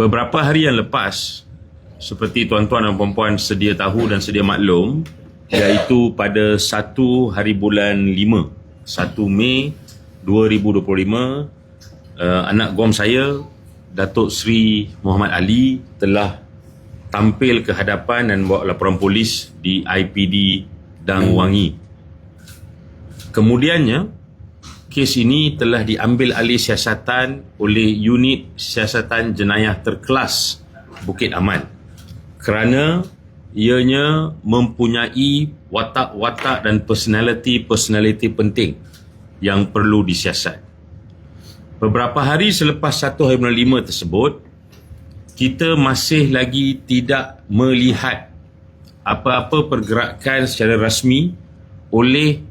Beberapa hari yang lepas, seperti tuan-tuan dan puan-puan sedia tahu dan sedia maklum, iaitu pada 1 hari bulan 5, 1 Mei 2025, uh, anak guam saya, Datuk Seri Muhammad Ali telah tampil ke hadapan dan buat laporan polis di IPD Dang Wangi. Kemudiannya, kes ini telah diambil alih siasatan oleh unit siasatan jenayah terkelas Bukit Aman kerana ianya mempunyai watak-watak dan personality-personality penting yang perlu disiasat. Beberapa hari selepas 1 hari bulan 5 tersebut, kita masih lagi tidak melihat apa-apa pergerakan secara rasmi oleh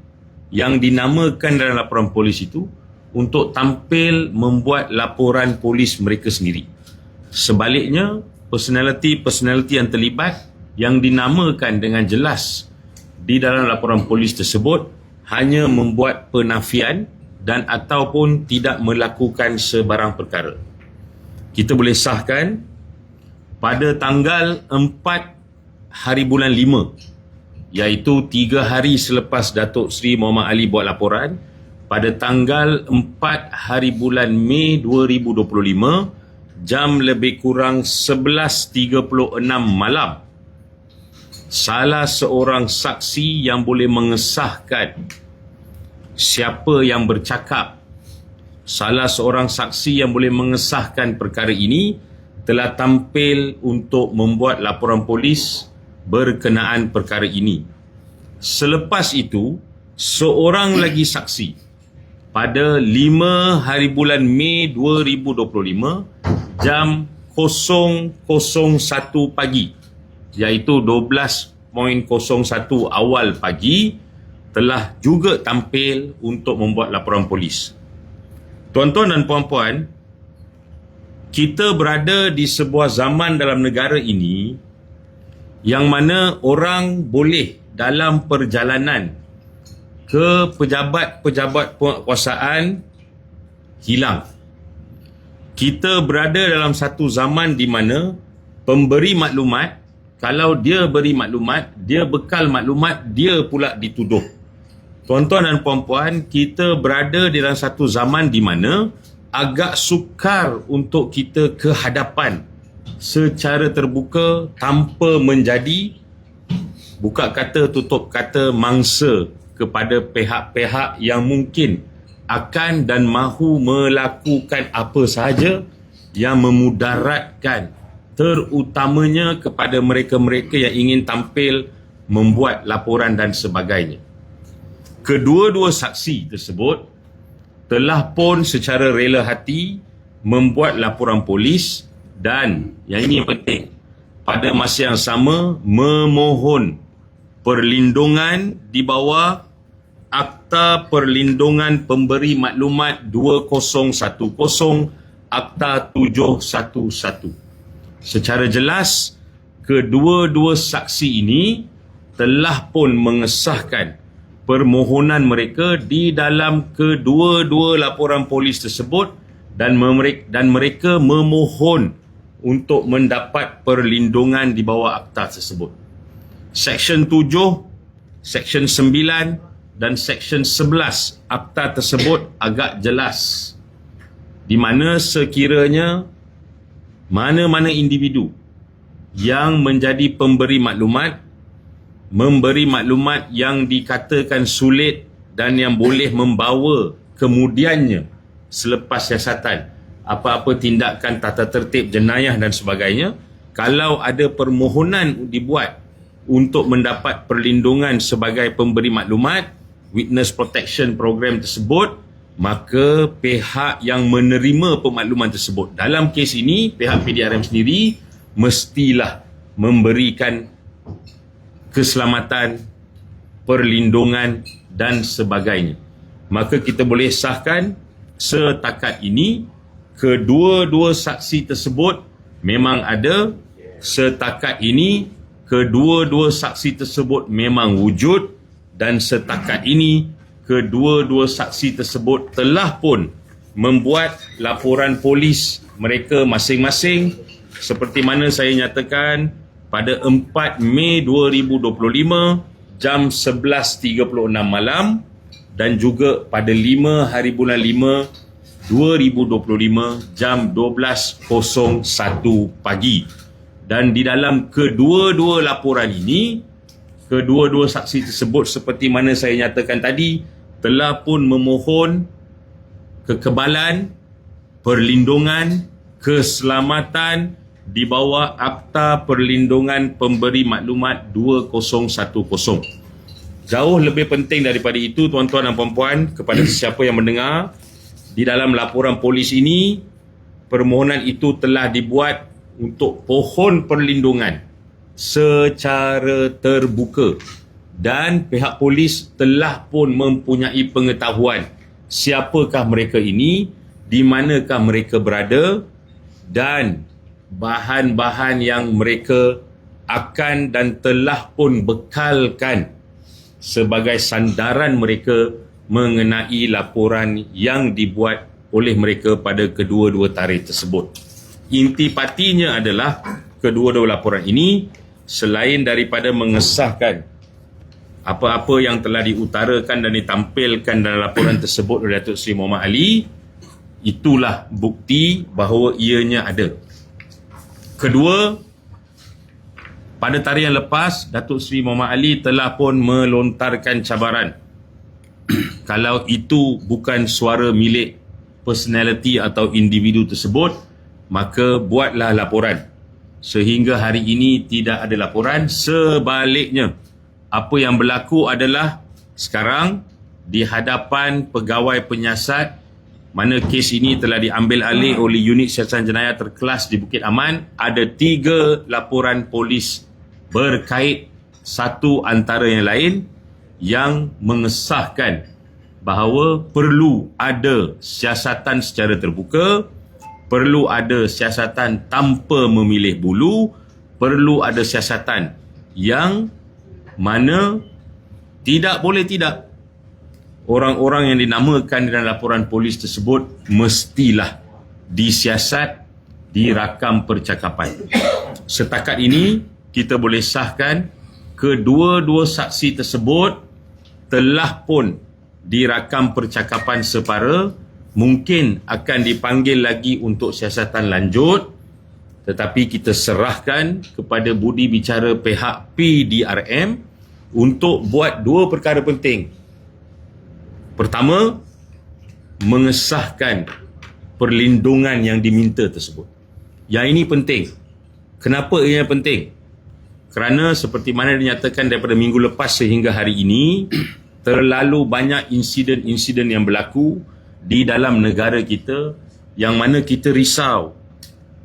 yang dinamakan dalam laporan polis itu untuk tampil membuat laporan polis mereka sendiri. Sebaliknya, personality-personality yang terlibat yang dinamakan dengan jelas di dalam laporan polis tersebut hanya membuat penafian dan ataupun tidak melakukan sebarang perkara. Kita boleh sahkan pada tanggal 4 hari bulan iaitu tiga hari selepas Datuk Seri Muhammad Ali buat laporan pada tanggal 4 hari bulan Mei 2025 jam lebih kurang 11.36 malam salah seorang saksi yang boleh mengesahkan siapa yang bercakap salah seorang saksi yang boleh mengesahkan perkara ini telah tampil untuk membuat laporan polis berkenaan perkara ini. Selepas itu, seorang lagi saksi pada 5 hari bulan Mei 2025 jam 001 pagi iaitu 12.01 awal pagi telah juga tampil untuk membuat laporan polis. Tuan-tuan dan puan-puan, kita berada di sebuah zaman dalam negara ini yang mana orang boleh dalam perjalanan ke pejabat-pejabat penguasaan hilang. Kita berada dalam satu zaman di mana pemberi maklumat, kalau dia beri maklumat, dia bekal maklumat, dia pula dituduh. Tuan-tuan dan puan-puan, kita berada dalam satu zaman di mana agak sukar untuk kita ke hadapan secara terbuka tanpa menjadi buka kata tutup kata mangsa kepada pihak-pihak yang mungkin akan dan mahu melakukan apa sahaja yang memudaratkan terutamanya kepada mereka-mereka yang ingin tampil membuat laporan dan sebagainya. Kedua-dua saksi tersebut telah pun secara rela hati membuat laporan polis dan yang ini penting pada masa yang sama memohon perlindungan di bawah Akta Perlindungan Pemberi Maklumat 2010 Akta 711 secara jelas kedua-dua saksi ini telah pun mengesahkan permohonan mereka di dalam kedua-dua laporan polis tersebut dan mereka, dan mereka memohon untuk mendapat perlindungan di bawah akta tersebut. Seksyen 7, Seksyen 9 dan Seksyen 11 akta tersebut agak jelas di mana sekiranya mana-mana individu yang menjadi pemberi maklumat memberi maklumat yang dikatakan sulit dan yang boleh membawa kemudiannya selepas siasatan apa-apa tindakan tata tertib jenayah dan sebagainya kalau ada permohonan dibuat untuk mendapat perlindungan sebagai pemberi maklumat witness protection program tersebut maka pihak yang menerima pemakluman tersebut. Dalam kes ini pihak PDRM sendiri mestilah memberikan keselamatan perlindungan dan sebagainya. Maka kita boleh sahkan setakat ini kedua-dua saksi tersebut memang ada. Setakat ini kedua-dua saksi tersebut memang wujud. Dan setakat ini kedua-dua saksi tersebut telah pun membuat laporan polis mereka masing-masing. Seperti mana saya nyatakan pada 4 Mei 2025 jam 11.36 malam dan juga pada 5 hari bulan 5 2025 jam 12.01 pagi dan di dalam kedua-dua laporan ini kedua-dua saksi tersebut seperti mana saya nyatakan tadi telah pun memohon kekebalan perlindungan keselamatan di bawah Akta Perlindungan Pemberi Maklumat 2010. Jauh lebih penting daripada itu tuan-tuan dan puan-puan kepada sesiapa yang mendengar di dalam laporan polis ini permohonan itu telah dibuat untuk pohon perlindungan secara terbuka. Dan pihak polis telah pun mempunyai pengetahuan siapakah mereka ini, di manakah mereka berada dan bahan-bahan yang mereka akan dan telah pun bekalkan sebagai sandaran mereka mengenai laporan yang dibuat oleh mereka pada kedua-dua tarikh tersebut. Inti patinya adalah kedua-dua laporan ini selain daripada mengesahkan apa-apa yang telah diutarakan dan ditampilkan dalam laporan tersebut oleh Datuk Seri Muhammad Ali itulah bukti bahawa ianya ada Kedua, pada tarikh yang lepas, Datuk Seri Muhammad Ali telah pun melontarkan cabaran. Kalau itu bukan suara milik personality atau individu tersebut, maka buatlah laporan. Sehingga hari ini tidak ada laporan. Sebaliknya, apa yang berlaku adalah sekarang di hadapan pegawai penyiasat mana kes ini telah diambil alih oleh unit siasatan jenayah terkelas di Bukit Aman ada tiga laporan polis berkait satu antara yang lain yang mengesahkan bahawa perlu ada siasatan secara terbuka perlu ada siasatan tanpa memilih bulu perlu ada siasatan yang mana tidak boleh tidak orang-orang yang dinamakan dalam laporan polis tersebut mestilah disiasat di rakam percakapan. Setakat ini kita boleh sahkan kedua-dua saksi tersebut telah pun dirakam percakapan separa mungkin akan dipanggil lagi untuk siasatan lanjut tetapi kita serahkan kepada budi bicara pihak PDRM untuk buat dua perkara penting Pertama, mengesahkan perlindungan yang diminta tersebut. Yang ini penting. Kenapa ia penting? Kerana seperti mana dinyatakan daripada minggu lepas sehingga hari ini, terlalu banyak insiden-insiden yang berlaku di dalam negara kita yang mana kita risau,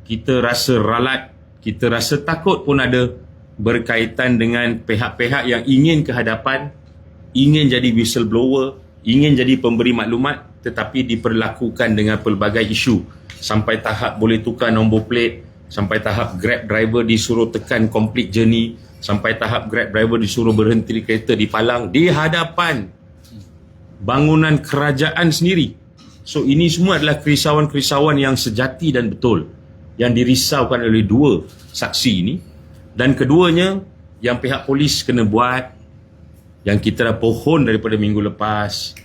kita rasa ralat, kita rasa takut pun ada berkaitan dengan pihak-pihak yang ingin kehadapan, ingin jadi whistleblower, ingin jadi pemberi maklumat tetapi diperlakukan dengan pelbagai isu. Sampai tahap boleh tukar nombor plate sampai tahap grab driver disuruh tekan complete journey sampai tahap grab driver disuruh berhenti di kereta di palang di hadapan bangunan kerajaan sendiri. So ini semua adalah kerisauan-kerisauan yang sejati dan betul yang dirisaukan oleh dua saksi ini. Dan keduanya yang pihak polis kena buat yang kita dah pohon daripada minggu lepas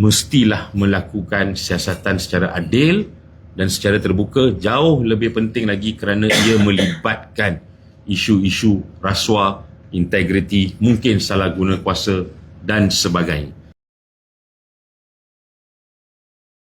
mestilah melakukan siasatan secara adil dan secara terbuka jauh lebih penting lagi kerana ia melibatkan isu-isu rasuah, integriti, mungkin salah guna kuasa dan sebagainya.